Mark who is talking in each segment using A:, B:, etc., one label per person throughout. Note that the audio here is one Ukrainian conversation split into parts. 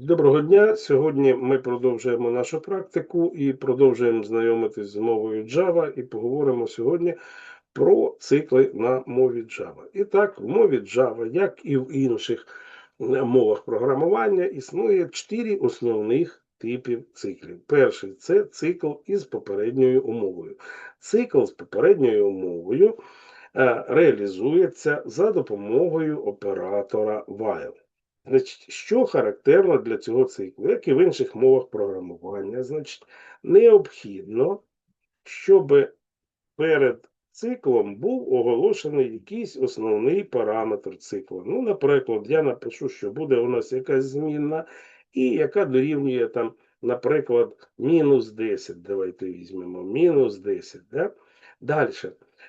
A: Доброго дня. Сьогодні ми продовжуємо нашу практику і продовжуємо знайомитись з мовою Java і поговоримо сьогодні про цикли на мові Java. І так, в мові Java, як і в інших е, мовах програмування, існує чотири основних типів циклів. Перший це цикл із попередньою умовою. Цикл з попередньою умовою е, реалізується за допомогою оператора while. Значить, що характерно для цього циклу, як і в інших мовах програмування, значить, необхідно, щоб перед циклом був оголошений якийсь основний параметр цикла. Ну, наприклад, я напишу, що буде у нас якась змінна, і яка дорівнює там, наприклад, мінус 10. Давайте візьмемо, мінус 10. Да? Далі.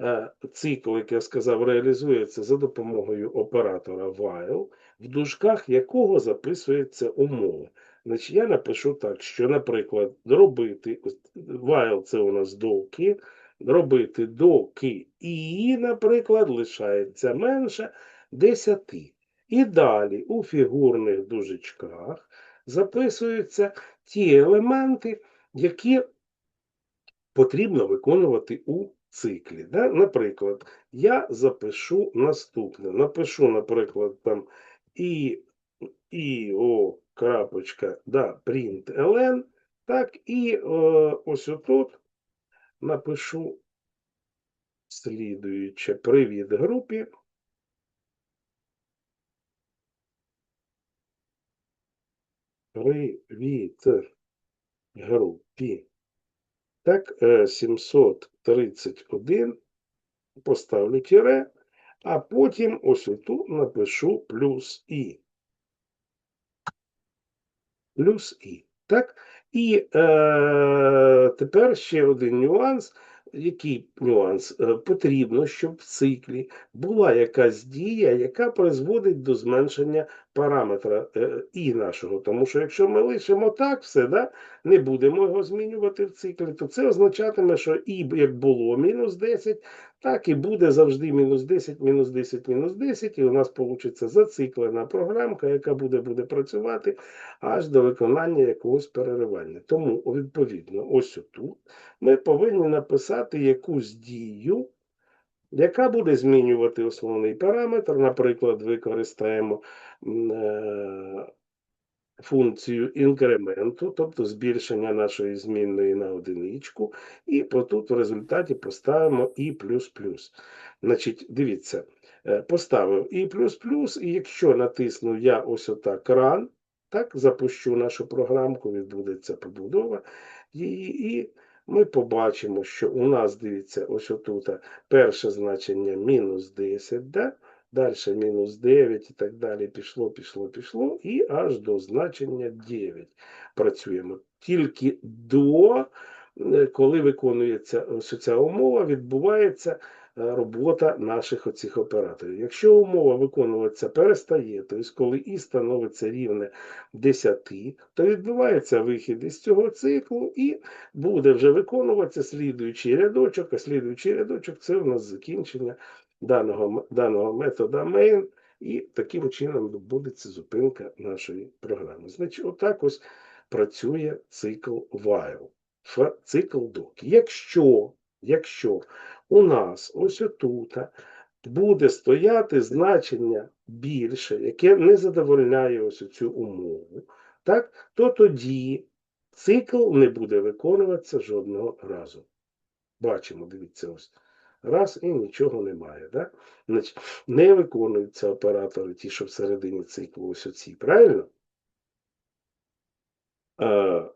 A: Е, Цикл, як я сказав, реалізується за допомогою оператора while в дужках якого записується умова. Значить, я напишу так, що, наприклад, робити while це у нас доки, робити доки і, наприклад, лишається менше 10. І далі у фігурних дужечках записуються ті елементи, які потрібно виконувати у циклі. Да? Наприклад, я запишу наступне. Напишу, наприклад, там і, о, крапочка, да, print ln, так, і е, ось отут напишу слідуюче привіт групі. Привіт групі. Так, е, 731 поставлю тире, а потім ось тут напишу плюс і. Плюс і. Так? І е, тепер ще один нюанс. Який нюанс? Е, Потрібно, щоб в циклі була якась дія, яка призводить до зменшення параметра е, і нашого. Тому що якщо ми лишимо так все, да, не будемо його змінювати в циклі, то це означатиме, що і як було мінус 10, так і буде завжди мінус 10, мінус 10, мінус 10, і у нас вийде зациклена програмка, яка буде, буде працювати аж до виконання якогось переривання. Тому, відповідно, ось отут ми повинні написати якусь дію, яка буде змінювати основний параметр. Наприклад, використаємо е, функцію інкременту, тобто збільшення нашої змінної на одиничку, і тут в результаті поставимо і Значить, дивіться, е, поставив і і якщо натисну я ось отак run, так, запущу нашу програмку, відбудеться побудова її, і ми побачимо, що у нас, дивіться, ось отут перше значення мінус 10, да? далі мінус 9 і так далі. Пішло, пішло, пішло, і аж до значення 9 працюємо. Тільки до, е, коли виконується ось ця умова, відбувається робота наших оцих операторів. Якщо умова виконуватися перестає, тобто коли і становиться рівне 10, то відбувається вихід із цього циклу і буде вже виконуватися слідуючий рядочок, а слідуючий рядочок це у нас закінчення даного, даного метода main. І таким чином відбудеться зупинка нашої програми. Значить, отак ось працює цикл while, цикл doc. Якщо, якщо у нас ось отут буде стояти значення більше, яке не задовольняє ось цю умову, так, то тоді цикл не буде виконуватися жодного разу. Бачимо, дивіться, ось. Раз і нічого немає. Да? Значить, Не виконуються оператори, ті, що всередині циклу, ось оці, правильно? Е,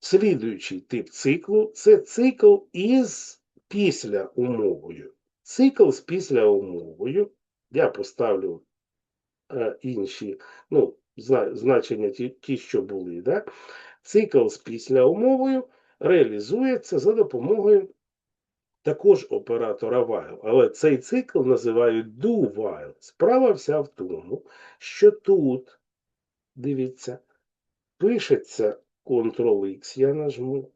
A: Слідуючий тип циклу це цикл із після умовою. Цикл з після умовою. Я поставлю е, інші ну, значення ті, ті, що були. Да? Цикл з після умовою реалізується за допомогою також оператора while. Але цей цикл називають do while. Справа вся в тому, що тут, дивіться, пишеться Ctrl-X, я нажму,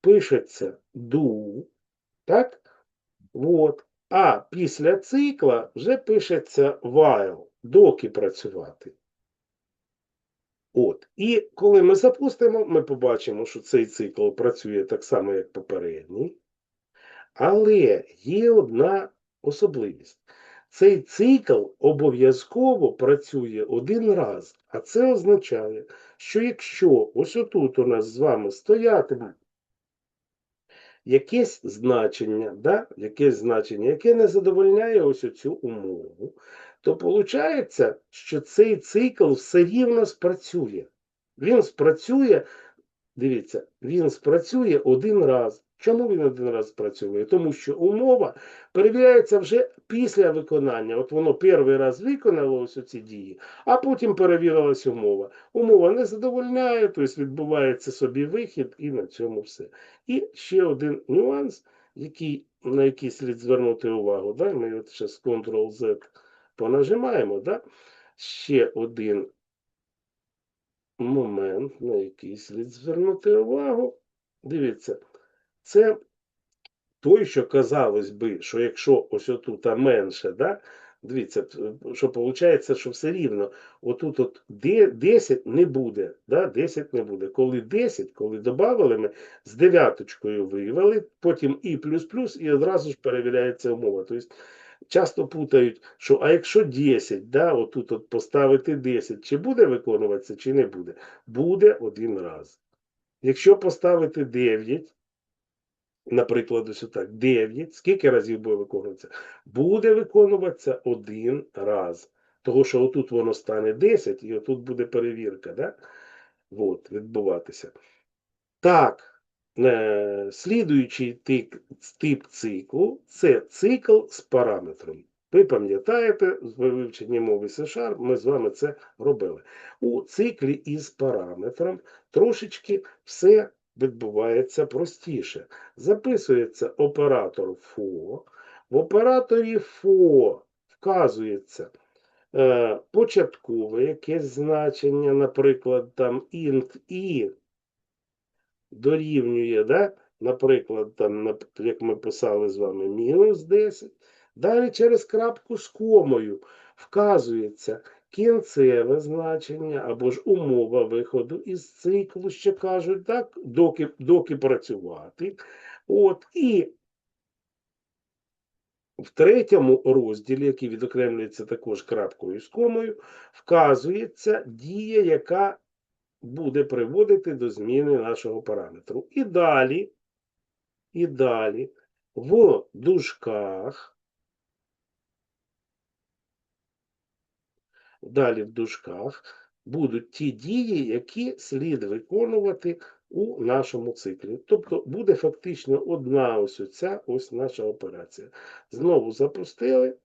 A: пишеться do, так? От. А після цикла вже пишеться while, доки працювати. От. І коли ми запустимо, ми побачимо, що цей цикл працює так само, як попередній. Але є одна особливість. Цей цикл обов'язково працює один раз. А це означає, що якщо ось отут у нас з вами стоятиме якесь значення, да? якесь значення, яке не задовольняє ось цю умову, то виходить, що цей цикл все рівно спрацює. Він спрацює, дивіться, він спрацює один раз. Чому він один раз спрацює? Тому що умова перевіряється вже після виконання. От воно перший раз виконало ось ці дії, а потім перевірилась умова. Умова не задовольняє, тобто відбувається собі вихід, і на цьому все. І ще один нюанс, який, на який слід звернути увагу. Да? Ми от зараз Ctrl-Z понажимаємо. Да? Ще один момент, на який слід звернути увагу. Дивіться, це той, що казалось би, що якщо ось отут менше, да? дивіться, що виходить, що все рівно, отут от 10 не буде, да? 10 не буде. Коли 10, коли додали ми, з дев'яточкою вивели, потім і плюс-плюс, і одразу ж перевіряється умова. Тобто часто путають, що а якщо 10, да, отут от поставити 10, чи буде виконуватися, чи не буде? Буде один раз. Якщо поставити 9, наприклад, ось так, 9, скільки разів буде виконуватися? Буде виконуватися один раз. Того, що отут воно стане 10, і отут буде перевірка, да? От, відбуватися. Так, е, слідуючий тип, тип циклу це цикл з параметром. Ви пам'ятаєте, з вивчення мови C-Sharp ми з вами це робили. У циклі із параметром трошечки все відбувається простіше. Записується оператор FO. В операторі FO вказується е, початкове якесь значення, наприклад, там int i дорівнює, да? наприклад, там, як ми писали з вами, мінус 10. Далі через крапку з комою вказується кінцеве значення або ж умова виходу із циклу, ще кажуть, так, доки, доки працювати. От, і в третьому розділі, який відокремлюється також крапкою з комою, вказується дія, яка буде приводити до зміни нашого параметру. І далі, і далі в дужках, далі в дужках будуть ті дії, які слід виконувати у нашому циклі. Тобто буде фактично одна ось оця ось наша операція. Знову запустили.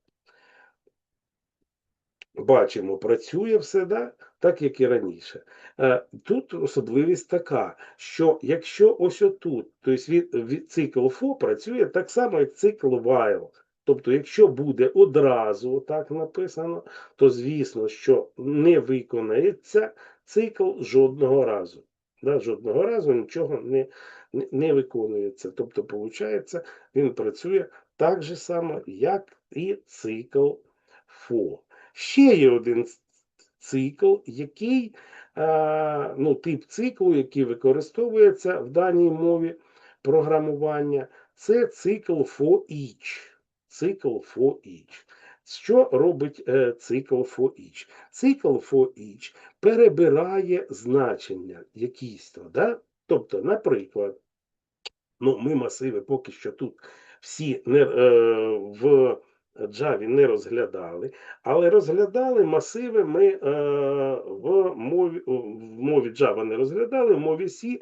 A: Бачимо, працює все, да? так як і раніше. Е, Тут особливість така, що якщо ось отут, тобто цикл FO працює так само, як цикл while. Тобто, якщо буде одразу так написано, то звісно, що не виконається цикл жодного разу. Да? Жодного разу нічого не, не, виконується. Тобто, виходить, він працює так же само, як і цикл FO. Ще є один цикл, який, ну, тип циклу, який використовується в даній мові програмування, це цикл for each. Цикл for each. Що робить е, цикл for each? Цикл for each перебирає значення якісь то, да? Тобто, наприклад, ну, ми масиви поки що тут всі не, е, в Java не розглядали, але розглядали масиви ми е, в мові, в мові Java не розглядали, в мові C,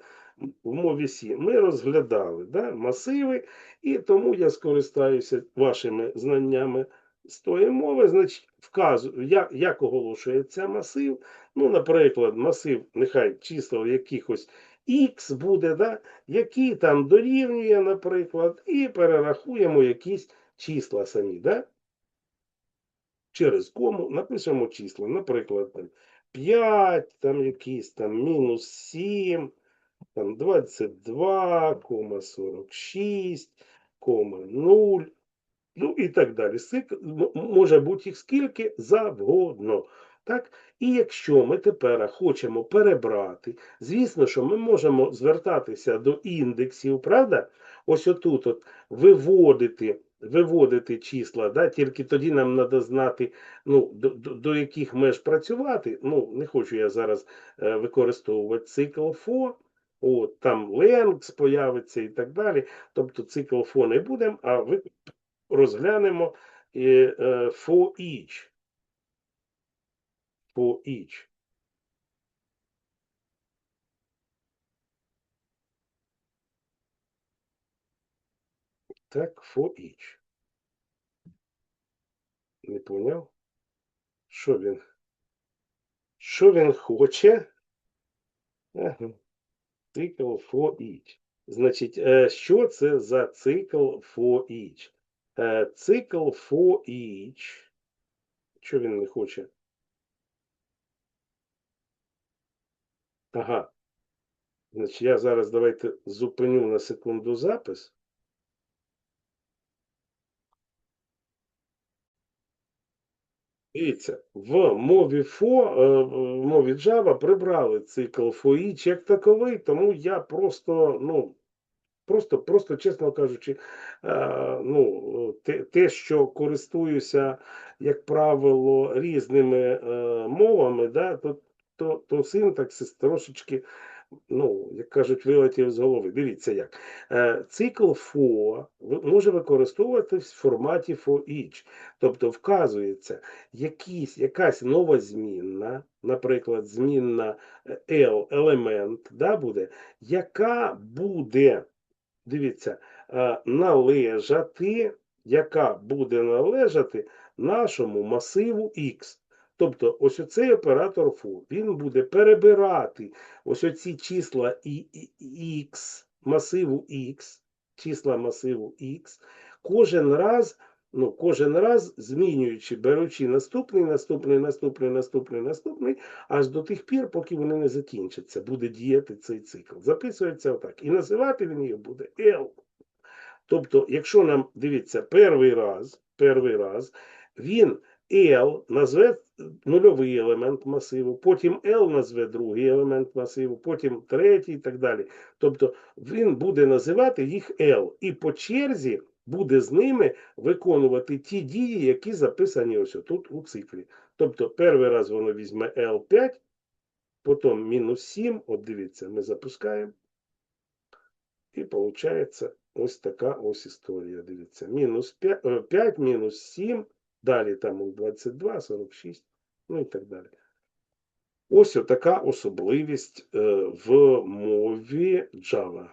A: в мові C ми розглядали да, масиви, і тому я скористаюся вашими знаннями з тої мови, значить, вказую, як, як оголошується масив. Ну, наприклад, масив, нехай чисел якихось X буде, да, який там дорівнює, наприклад, і перерахуємо якісь числа самі, да? Через кому напишемо числа, наприклад, там 5, там якісь там мінус 7, там 22,46, 0, ну і так далі. Сик- Може бути їх скільки завгодно. Так? І якщо ми тепер хочемо перебрати, звісно, що ми можемо звертатися до індексів, правда? Ось отут от виводити виводити числа, да? тільки тоді нам треба знати, ну, до, до, до яких меж працювати. Ну, Не хочу я зараз е, використовувати цикл FO, от, там length появиться і так далі. Тобто цикл FO не будемо, а ви розглянемо for each. For each. Так, for each. Не поняв? Що він? Що він хоче? Ага. Цикл for each. Значить, е, що це за цикл for each? Е, цикл for each. Що він не хоче? Ага. Значить, я зараз давайте зупиню на секунду запис. Дивіться, в мові FO, е, в мові Java прибрали цикл each як таковий, тому я просто, ну, просто, просто, чесно кажучи, е, ну, те, те, що користуюся, як правило, різними е, мовами, да, то, то, то синтаксис трошечки ну, як кажуть, вилетів з голови. Дивіться як. Е, цикл for може використовуватись в форматі for each. Тобто вказується якісь, якась нова змінна, наприклад, змінна L елемент, да, буде, яка буде, дивіться, е, належати, яка буде належати нашому масиву X. Тобто, ось оцей оператор фу, він буде перебирати ось оці числа X, масиву X, числа масиву X, кожен раз, ну, кожен раз змінюючи, беручи наступний, наступний, наступний, наступний, наступний, аж до тих пір, поки вони не закінчаться, буде діяти цей цикл. Записується отак. І називати він їх буде L. Тобто, якщо нам дивіться, перший раз, перший раз, він L назве нульовий елемент масиву, потім L назве другий елемент масиву, потім третій і так далі. Тобто він буде називати їх L, і по черзі буде з ними виконувати ті дії, які записані ось тут у циклі. Тобто, перший раз воно візьме L5, потім мінус 7, от дивіться, ми запускаємо. І виходить ось така ось історія. Дивіться, мінус 5, 5 мінус 7. Далі там 22, 46, ну і так далі. Ось така особливість е, в мові Java.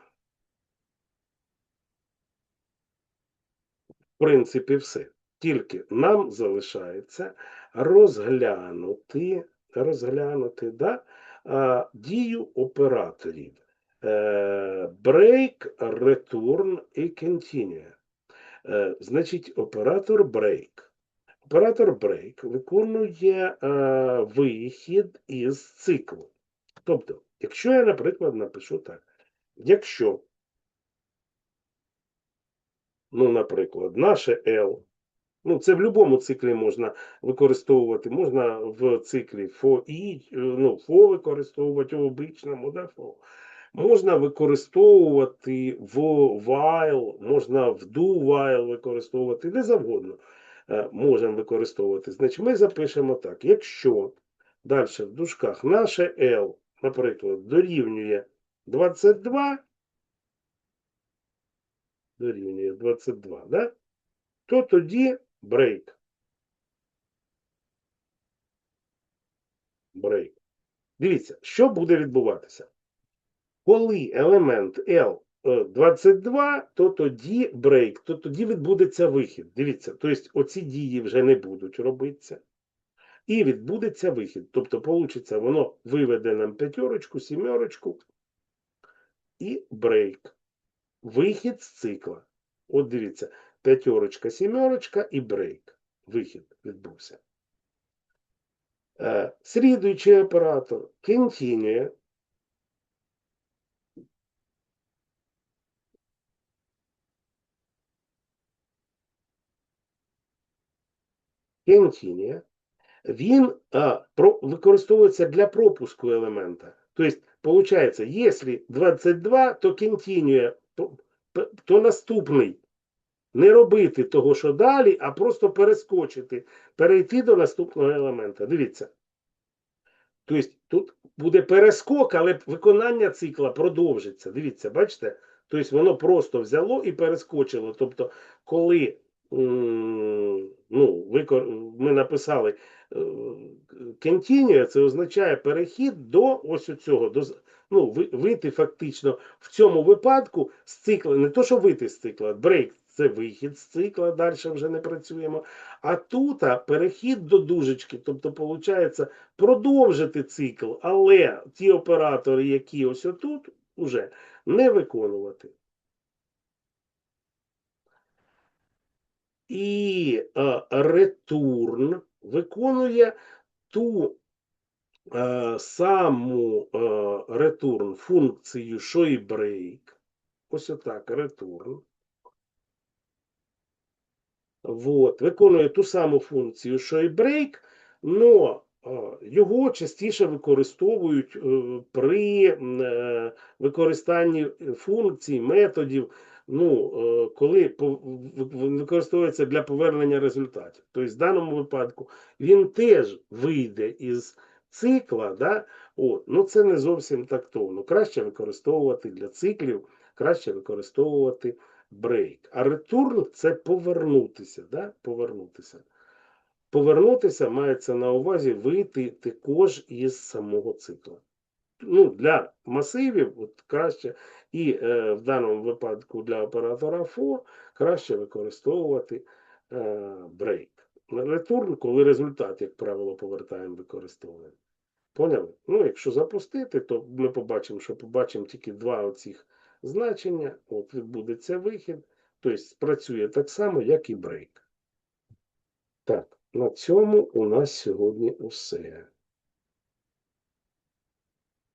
A: В принципі, все. Тільки нам залишається розглянути розглянути да, дію операторів. Е, break, return і continue. Е, значить, оператор break Оператор break виконує е, вихід із циклу. Тобто, якщо я, наприклад, напишу так, якщо, ну, наприклад, наше L, ну, це в будь-якому циклі можна використовувати, можна в циклі for each, ну, for використовувати в обичному, да, for. Можна використовувати в while, можна в do while використовувати, де завгодно. Е, можемо використовувати. Значить, ми запишемо так. Якщо далі в дужках наше L, наприклад, дорівнює 22, дорівнює 22, да? то тоді break. Break. Дивіться, що буде відбуватися? Коли елемент L 22, е, то тоді брейк, то тоді відбудеться вихід. Дивіться, тобто оці дії вже не будуть робитися. І відбудеться вихід. Тобто, вийде, воно виведе нам п'ятерочку, сімерочку і брейк. Вихід з цикла. От дивіться, п'ятерочка, сімерочка і брейк. Вихід відбувся. Е, слідуючий оператор continue. Continue. він а, про, використовується для пропуску елемента. Тобто, виходить, якщо 22, то continue, то, то наступний. Не робити того, що далі, а просто перескочити, перейти до наступного елемента. Дивіться. Тобто тут буде перескок, але виконання цикла продовжиться. Дивіться, бачите? Тобто воно просто взяло і перескочило. Тобто, коли ну, викор- ми написали е, continue, це означає перехід до ось цього, до, ну, вийти фактично в цьому випадку з цикла, не то, що вийти з цикла, брейк це вихід з цикла, далі вже не працюємо. А тут а, перехід до дужечки, тобто, виходить, продовжити цикл, але ті оператори, які ось отут, уже не виконувати. І е, return виконує ту е, саму е, return функцію, що і break. Ось отак, return. Вот, виконує ту саму функцію, що і break, но його частіше використовують при використанні функцій, методів, ну, е, коли використовується для повернення результатів. Тобто, в даному випадку він теж вийде із цикла, да? От, ну це не зовсім тактовно. Краще використовувати для циклів, краще використовувати брейк. А ретурн це повернутися. Да? Повернутися. Повернутися мається на увазі вийти також із самого цикла. Ну, для масивів от краще, і е, в даному випадку для оператора for краще використовувати е, брейк. Ретурн, коли результат, як правило, повертаємо, використовуємо. Поняли? Ну, якщо запустити, то ми побачимо, що побачимо тільки два оцих значення. От відбудеться вихід. Тобто спрацює так само, як і брейк. Так, на цьому у нас сьогодні усе.